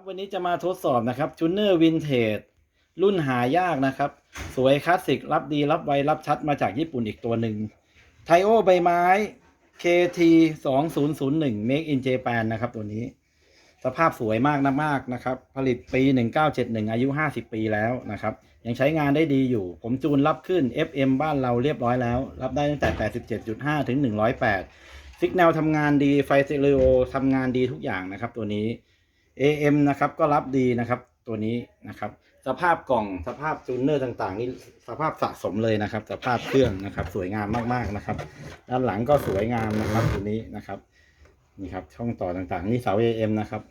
ครับวันนี้จะมาทดสอบนะครับจูเนอร์วินเทจรุ่นหายากนะครับ สวยคลาสสิก รับดีรับไว รับชัดมาจากญี่ปุ่นอีกตัวหนึ่งไทโอใบไม้ KT 2001 Make in Japan นะครับตัวนี้ สภาพสวยมากนะมากนะครับ ผลิตปี 1971 อายุ 50 ปีแล้วนะครับ ยังใช้งานได้ดีอยู่ ผมจูนรับขึ้น FM บ้านเราเรียบร้อยแล้ว รับได้ตั้งแต่ 87.5 ถึง 108 สิกแนลทำงานดีไฟเตอริโอทำงานดีทุกอย่างนะครับตัวนี้ AM นะครับก็รับดีนะครับตัวนี้นะครับ สภาพกล่องสภาพจูนเนอร์ต่างๆ นี่สภาพสะสมเลยนะครับ สภาพเครื่องนะครับ สวยงามมากๆนะครับ ด้านหลังก็สวยงามนะครับตัวนี้นะครับนี่ครับช่องต่อต่างๆ นี่เสา AM นะครับ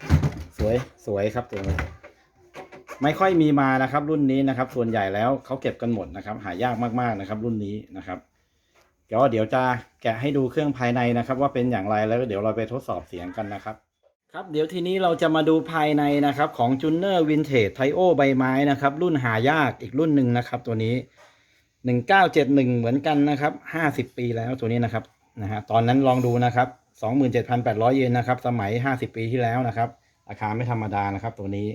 สวยสวยครับตัวนี้ไม่ค่อยมีมานะครับ รุ่นนี้นะครับ ส่วนใหญ่แล้วเขาเก็บกันหมดนะครับ หายากมากๆนะครับ รุ่นนี้นะครับเดี๋ยวเดี๋ยวจะแกะให้ดูเครื่องภายในนะครับ ว่าเป็นอย่างไรแล้วเดี๋ยวเราไปทดสอบเสียงกันนะครับ ครับเดี๋ยวทีนี้เราจะมาดูภายในนะครับของจูเนอร์วินเทจไทโอใบไม้นะครับ รุ่นหายากอีกรุ่นหนึ่งนะครับ ตัวนี้1971เหมือนกันนะครับ50ปีแล้วตัวนี้นะครับนะฮะตอนนั้นลองดูนะครับ27,800เยนนะครับ สมัย50ปีที่แล้วนะครับราคาไม่ธรรมดานะครับ ตัวนี้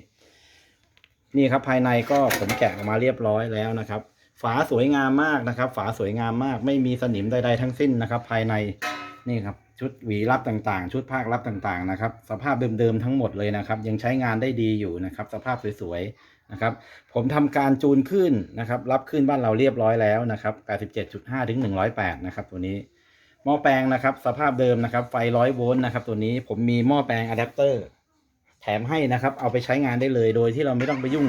นี่ครับภายในก็ผมแกะออกมาเรียบร้อยแล้วนะครับ ฝาสวยงามมากนะครับ ฝาสวยงามมาก ไม่มีสนิมใดๆทั้งสิ้นนะครับ ภายใน นี่ครับชุดหวีรับต่างๆ ชุดภาครับต่างๆนะครับ สภาพเดิมๆทั้งหมดเลยนะครับ ยังใช้งานได้ดีอยู่นะครับ สภาพสวยๆนะครับ ผมทำการจูนขึ้นนะครับ รับขึ้นบ้านเราเรียบร้อยแล้วนะครับ87.5ถึง108นะครับ ตัวนี้หม้อแปลงนะครับ สภาพเดิมนะครับ ไฟ100โวลต์นะครับ ตัวนี้ผมมีหม้อแปลงอะแดปเตอร์แถมให้นะครับ เอาไปใช้งานได้เลยโดยที่เราไม่ต้องไปยุ่ง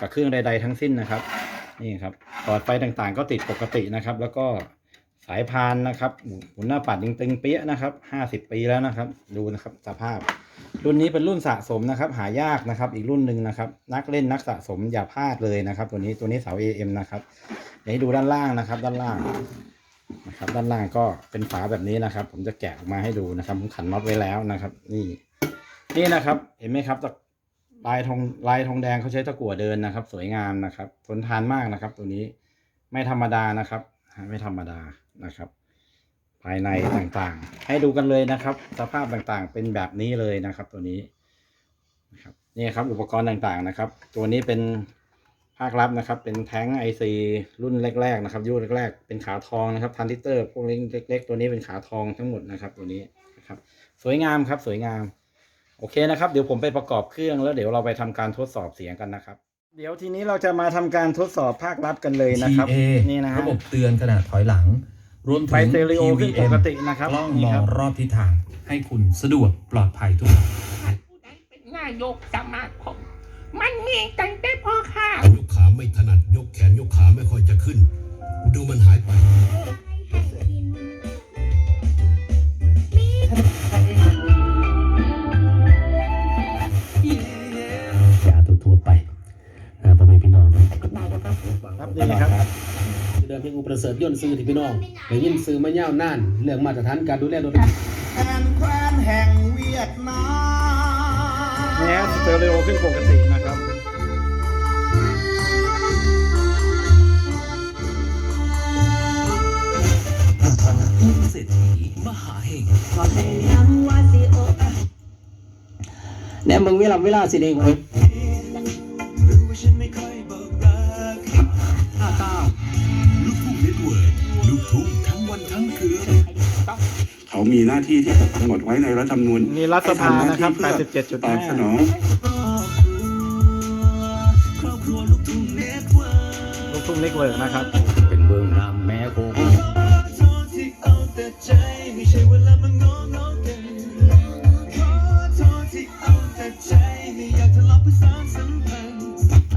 กับเครื่องใด ๆ ทั้งสิ้นนะครับ นี่ครับหลอดไฟต่างๆ ก็ติดปกตินะครับ แล้วก็ สายพานนะครับหมุนหน้าปัดยังตึงเปี้ยนะครับ50ปีแล้วนะครับ ดูนะครับสภาพ รุ่นนี้เป็นรุ่นสะสมนะครับ หายากนะครับ อีกรุ่นหนึ่งนะครับ นักเล่นนักสะสมอย่าพลาดเลยนะครับ ตัวนี้ตัวนี้เสา AM นะครับเดี๋ยวให้ดูด้านล่างนะครับ ด้านล่างนะครับด้านล่างก็เป็นฝาแบบนี้นะครับ ผมจะแกะออกมาให้ดูนะครับผมขันน็อตไว้แล้วนะครับ นี่ นี่นะครับ เห็นไหมครับลายทองลายทองแดงเขาใช้ตะกั่วเดินนะครับ สวยงามนะครับทนทานมากนะครับ ตัวนี้ไม่ธรรมดานะครับ ไม่ธรรมดานะครับ ภายในต่างๆ ให้ดูกันเลยนะครับ สภาพต่างๆเป็นแบบนี้เลยนะครับ ตัวนี้นะครับนี่ครับอุปกรณ์ต่างๆนะครับ ตัวนี้เป็นภาครับนะครับ เป็นแท้งไอซีรุ่นแรกๆนะครับยุคแรกๆเป็นขาทองนะครับทันทิเตอร์พวกเล็กๆตัวนี้เป็นขาทองทั้งหมดนะครับ ตัวนี้นะครับ สวยงามครับสวยงาม โอเคนะครับ เดี๋ยวผมไปประกอบเครื่องแล้วเดี๋ยวเราไปทำการทดสอบเสียงกันนะครับ เดี๋ยวทีนี้เราจะมาทำการทดสอบภาครับกันเลยนะครับ TA นี่นะฮะระบบเตือนขณะถอยหลัง รวมไฟถึงสเตอริโอขึ้นป PVM กตินะครับกล้องนี่มอครังบรอบทิศทาง ให้คุณสะดวกปลอดภัยทุกครั้งผู้ใดเป็นนายกสมาคม มันมีกันได้พอค่ะยกขาไม่ถนัดยกแขนยกขาไม่ค่อยจะขึ้น ดูมันหายไป ครับนี่นะครับเรื่องที่อุประเสริฐย่นซื้อที่พี่น้องได้ยินซื้อมาย่าวนาน เรื่องมาตรฐานการดูแลรถแอนแควนแห่งเวียดนามนี่ฮะสเตอริโอขึ้นปกตินะครับเศรษฐีมหาเฮงเนี่ยมึงเวลาเวลาสิเอง ลูกทุ่งทั้งวันทั้งคืนเขามีหน้าที่ที่กำหนดไว้ในรัฐธรรมนูญนี่รัฐสภานะครับให้ทำหน้าที่เพื่อตอบสนอง87.5ลูกทุ่งเล็กเวิร์กนะครับ เป็นเบื้องรำแม่โคง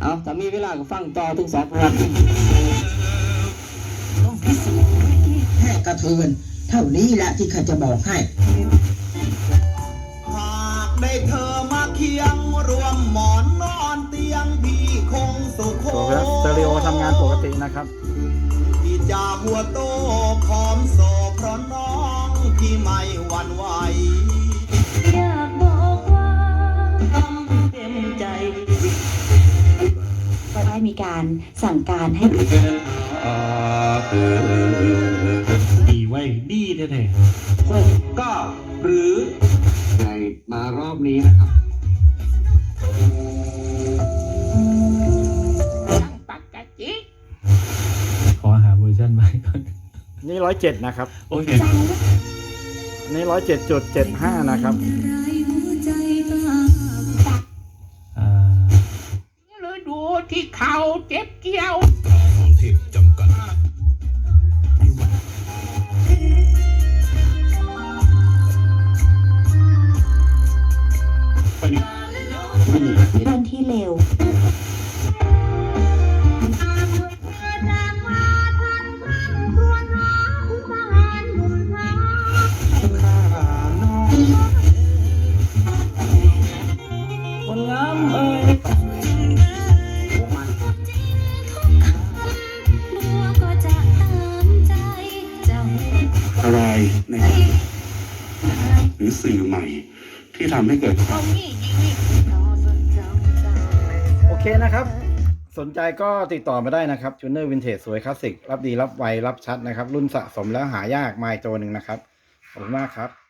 เอาถ้ามีเวลาก็ฟังต่อถึงสองพัน แค่กระเทือนเท่านี้แหละที่ข้าจะบอกให้ หากได้เธอมาเคียงรวมหมอนนอนเตียงพี่คงสุขโขตัวสเตอริโอทำงานปกตินะครับ พี่จะหัวโตพร้อมโซเพราะน้องพี่ไม่หวั่นไหว อยากบอกว่าทำเต็มใจ ก็ได้มีการสั่งการให้ ดีไว้ดีแท้ๆหกเก้หรือในมารอบนี้นะครับขอหาเวอร์ชันใหม่ก่อน นี่ร้อยเจ็ดนะครับ โอเค นี่ร้อยเจ็ดจุดเจ็ดห้านะครับเลยดูที่เขาเจ็บเกี่ยว สื่อใหม่ ที่ทำให้เกิดโอเคนะครับ สนใจก็ติดต่อมาได้นะครับจูเนอร์วินเทจสวยคลาสสิก รับดีรับไวรับชัดนะครับ รุ่นสะสมแล้วหายากไมโจหนึ่งนะครับ ขอบคุณมากครับ